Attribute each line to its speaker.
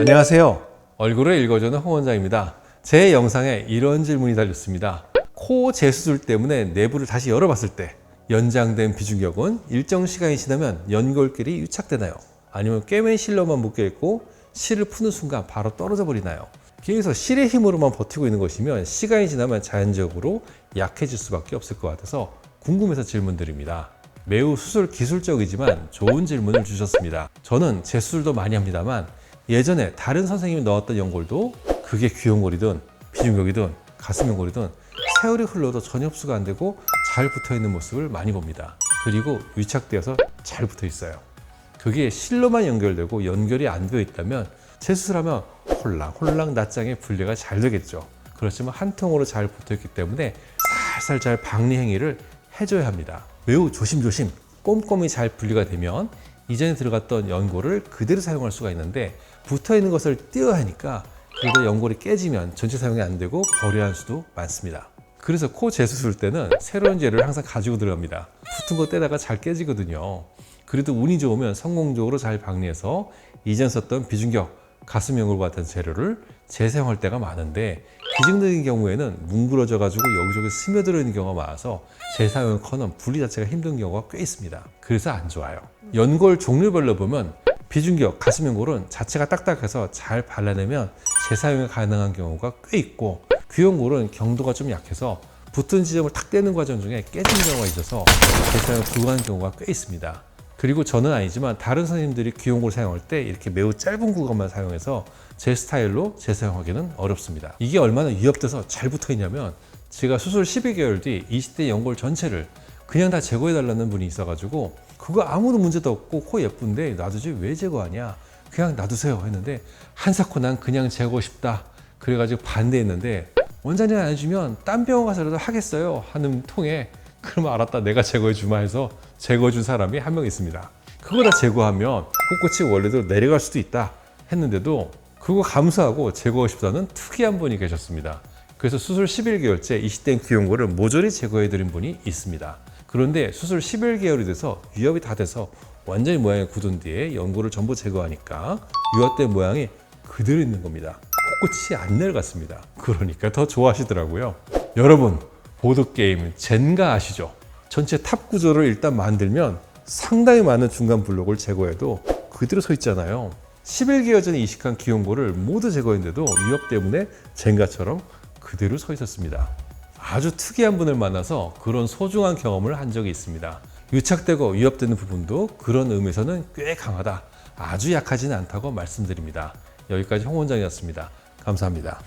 Speaker 1: 안녕하세요. 얼굴을 읽어주는 홍 원장입니다. 제 영상에 이런 질문이 달렸습니다. 코 재수술 때문에 내부를 다시 열어봤을 때 연장된 비중격은 일정 시간이 지나면 연골끼리 유착되나요? 아니면 꿰맨 실로만 묶여있고 실을 푸는 순간 바로 떨어져 버리나요? 계속 실의 힘으로만 버티고 있는 것이면 시간이 지나면 자연적으로 약해질 수밖에 없을 것 같아서 궁금해서 질문드립니다. 매우 수술 기술적이지만 좋은 질문을 주셨습니다. 저는 재수술도 많이 합니다만 예전에 다른 선생님이 넣었던 연골도 그게 귀연골이든 비중격이든 가슴 연골이든 세월이 흘러도 전혀 흡수가 안 되고 잘 붙어 있는 모습을 많이 봅니다. 그리고 유착되어서 잘 붙어 있어요. 그게 실로만 연결되고 연결이 안 되어 있다면 재수술하면 홀랑 홀랑 낱장의 분리가 잘 되겠죠. 그렇지만 한 통으로 잘 붙어 있기 때문에 살살 잘 박리 행위를 해줘야 합니다. 매우 조심조심 꼼꼼히 잘 분리가 되면 이전에 들어갔던 연골을 그대로 사용할 수가 있는데 붙어 있는 것을 떼어야 하니까 그래도 연골이 깨지면 전체 사용이 안 되고 버려야 할 수도 많습니다. 그래서 코 재수술 때는 새로운 재료를 항상 가지고 들어갑니다. 붙은 거 떼다가 잘 깨지거든요. 그래도 운이 좋으면 성공적으로 잘 박리해서 이전 썼던 비중격, 가슴 연골 같은 재료를 재사용할 때가 많은데 기증적인 경우에는 뭉그러져 가지고 여기저기 스며들어 있는 경우가 많아서 재사용을 커는 분리 자체가 힘든 경우가 꽤 있습니다. 그래서 안 좋아요. 연골 종류별로 보면 비중격, 가슴 연골은 자체가 딱딱해서 잘 발라내면 재사용이 가능한 경우가 꽤 있고 귀연골은 경도가 좀 약해서 붙은 지점을 탁 떼는 과정 중에 깨지는 경우가 있어서 재사용 불가능한 경우가 꽤 있습니다. 그리고 저는 아니지만 다른 선생님들이 귀용골 사용할 때 이렇게 매우 짧은 구간만 사용해서 제 스타일로 재사용하기는 어렵습니다. 이게 얼마나 위협돼서 잘 붙어 있냐면 제가 수술 12개월 뒤 20대 연골 전체를 그냥 다 제거해 달라는 분이 있어가지고 그거 아무도 문제도 없고 코 예쁜데 놔두지 왜 제거하냐 그냥 놔두세요 했는데 한사코 난 그냥 제거 싶다 그래가지고 반대했는데 원장님 안 해주면 딴 병원 가서라도 하겠어요 하는 통에 그러면 알았다 내가 제거해 주마 해서 제거해 준 사람이 한 명 있습니다. 그거 다 제거하면 콧끝이 원래대로 내려갈 수도 있다 했는데도 그거 감수하고 제거하고 싶다는 특이한 분이 계셨습니다. 그래서 수술 11개월째 20대인 귀용골을 모조리 제거해 드린 분이 있습니다. 그런데 수술 11개월이 돼서 유협이 다 돼서 완전히 모양이 굳은 뒤에 연골을 전부 제거하니까 유합된 모양이 그대로 있는 겁니다. 콧끝이 안 내려갔습니다. 그러니까 더 좋아하시더라고요. 여러분 보드게임 젠가 아시죠? 전체 탑 구조를 일단 만들면 상당히 많은 중간 블록을 제거해도 그대로 서 있잖아요. 11개월 전에 이식한 기용고를 모두 제거했는데도 위협 때문에 젠가처럼 그대로 서 있었습니다. 아주 특이한 분을 만나서 그런 소중한 경험을 한 적이 있습니다. 유착되고 위협되는 부분도 그런 의미에서는 꽤 강하다. 아주 약하지는 않다고 말씀드립니다. 여기까지 홍 원장이었습니다. 감사합니다.